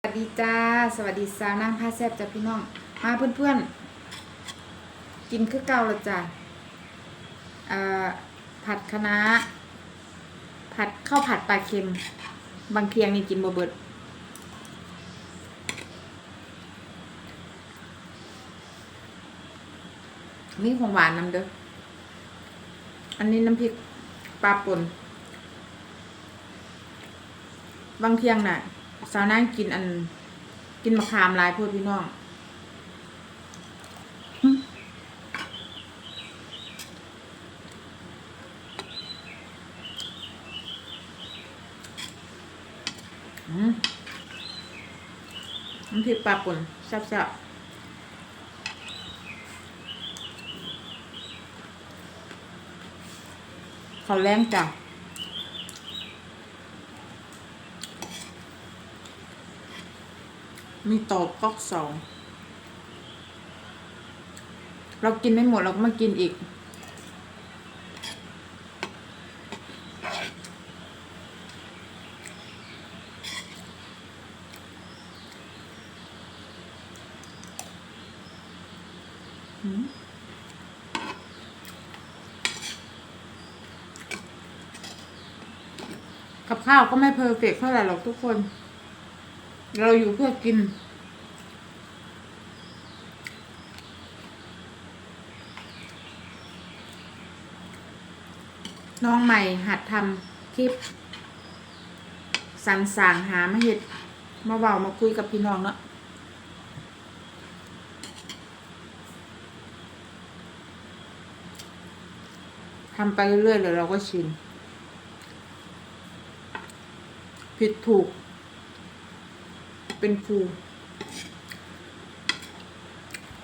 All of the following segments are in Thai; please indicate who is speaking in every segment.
Speaker 1: สวัสดีจ้า สวัสดีสาวน้ำผ้าแซบจ้ะพี่น้อง มาเพื่อนๆ กินคือเก่าและจ้ะผัดคะน้าผัดข้าวผัดปลาเค็ม บางเคียงนี่กินบ่เบิดนี่ของหวานน้ำเด้อ อันนี้น้ำพริกปลาป่น บางเทียงน่ะ สาวนั่งกินอัน กินมะขามลายพวกพี่น้องอืมน้ำพริกปลาป่นแซ่บๆเขาแรงจ้ะ มีตอก๊อกสอง เรากินไม่หมดเราก็มากินอีกหืมกับข้าวก็ไม่เพอร์เฟกเท่าไหร่หรอกทุกคน เราอยู่เพื่อกิน น้องใหม่หัดทำคลิป สันสางหามาเห็ด มาเบามาคุยกับพี่น้องเนาะทำไปเรื่อยๆเดี๋ยวเราก็ชิน ผิดถูก เป็นครู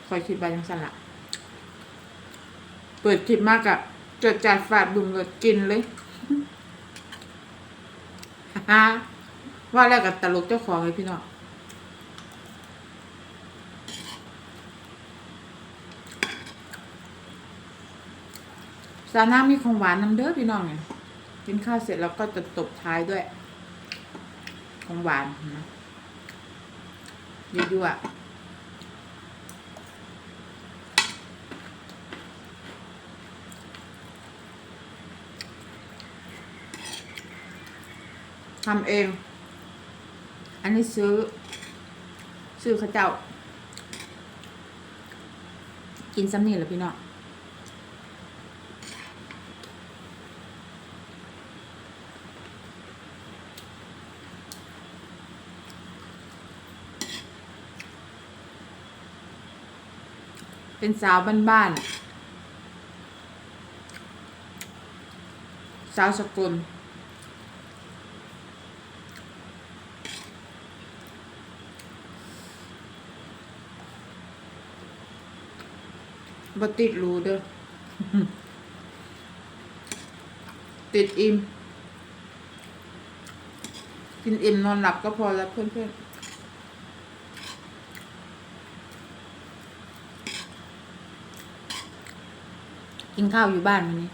Speaker 1: คอยคิดไปยังสละเปิดคลิปมากอะเกิดจัดฝาดดุมเลยกินเลยฮ่าว่าแล้วกับตลกเจ้าของเลยพี่น้องสาน้ามีของหวานน้ำเด้อพี่น้องเนี่ยกินข้าวเสร็จแล้วก็จะตบท้ายด้วย ของหวานนะ ยั่วทำเอง อันนี้ซื้อ ซื้อข้าเจ้า กินซ้ำนี่เหรอพี่น้อง เป็นสาวบ้านๆ สาวสกุลบ่ติดรูเด้อ ติดอิ่ม กินอิ่มนอนหลับก็พอแล้วเพื่อนๆ กินข้าวอยู่บ้านวันนี้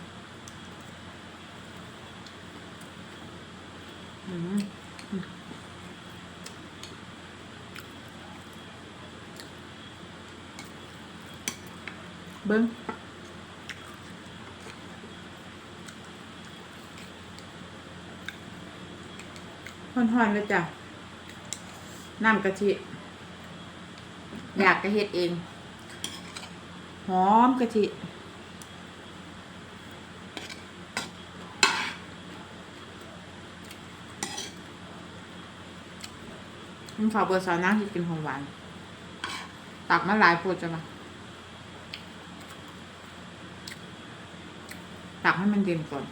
Speaker 1: อืมเบิ้งห่อนๆเลยจ้ะ น้ำกะทิ อยากกะเฮ็ดเอง หอมกะทิ มันขอเบอร์สาวนั่งที่กินของหวาน ตักมาหลายโพดจะมาตักให้มันเย็นก่อน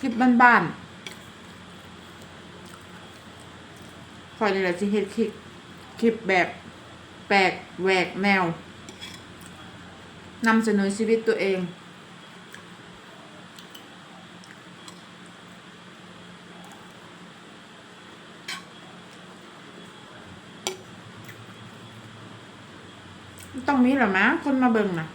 Speaker 1: คลิปบ้านๆคอยนี่แหละจะเฮ็ดคลิปคลิปแบบแปลกแหวกแนว นำเสนอชีวิตตัวเอง ต้องมีหรอมะคนมาเบิ่งนะ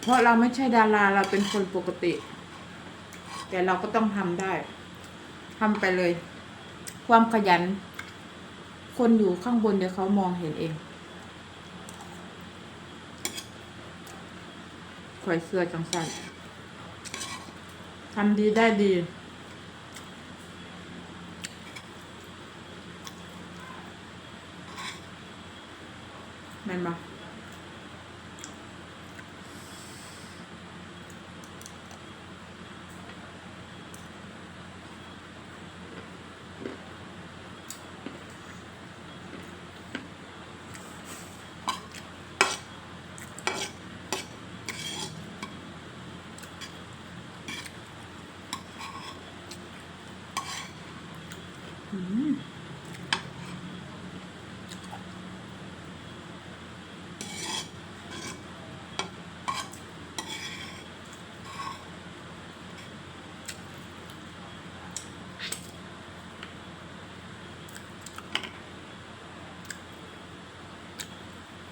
Speaker 1: เพราะเราไม่ใช่ดาราเราเป็นคนปกติ แต่เราก็ต้องทำได้ ทำไปเลย ความขยัน คนอยู่ข้างบนเดี๋ยวเขามองเห็นเองคอยเสื้อจังสันทำดีได้ดีแม่นป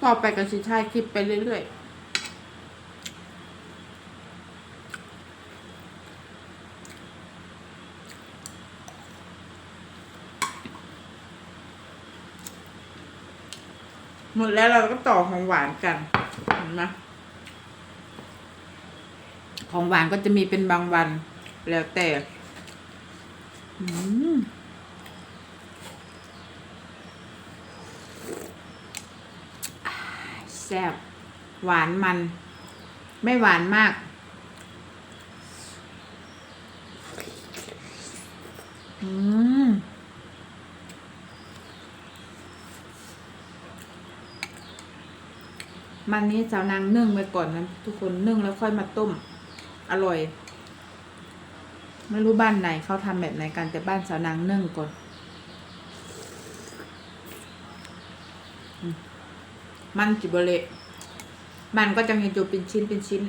Speaker 1: ต่อไปก็สิถ่ายคลิปไปเรื่อยๆ หมดแล้วเราก็ต่อของหวานกันเห็นไหมของหวานก็จะมีเป็นบางวัน แล้วแต่ อืม แซ่บหวานมัน ไม่หวานมาก อืมมันนี้สาวนางนึ่งไว้ก่อนนะทุกคนนึ่งแล้วค่อยมาต้ม อร่อย ไม่รู้บ้านไหนเขาทำแบบไหนกันแต่บ้านสาวนางนึ่งก่อน มันจิบเละมันก็จะมีจูเป็นชิ้นเป็นชิ้น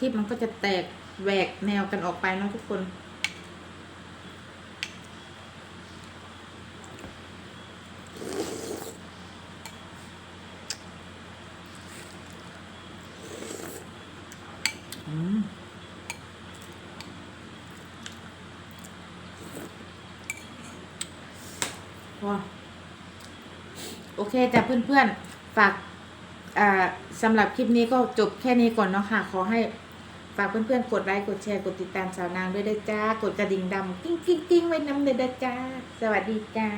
Speaker 1: คลิปมันก็จะแตกแหวกแนวกันออกไปเนาะทุกคน อืมว้าโอเคจ้ะเพื่อนๆ ฝากอ่าสำหรับคลิปนี้ก็จบแค่นี้ก่อนเนาะค่ะ ขอให้ากเพื่อนๆ กดไลค์ กดแชร์ กดติดตามสาวนางด้วยด้จ้า กดกระดิ่งดำกิ้งกิ้งกิ้งไว้น้ำเลยด้จ้า สวัสดีจ้า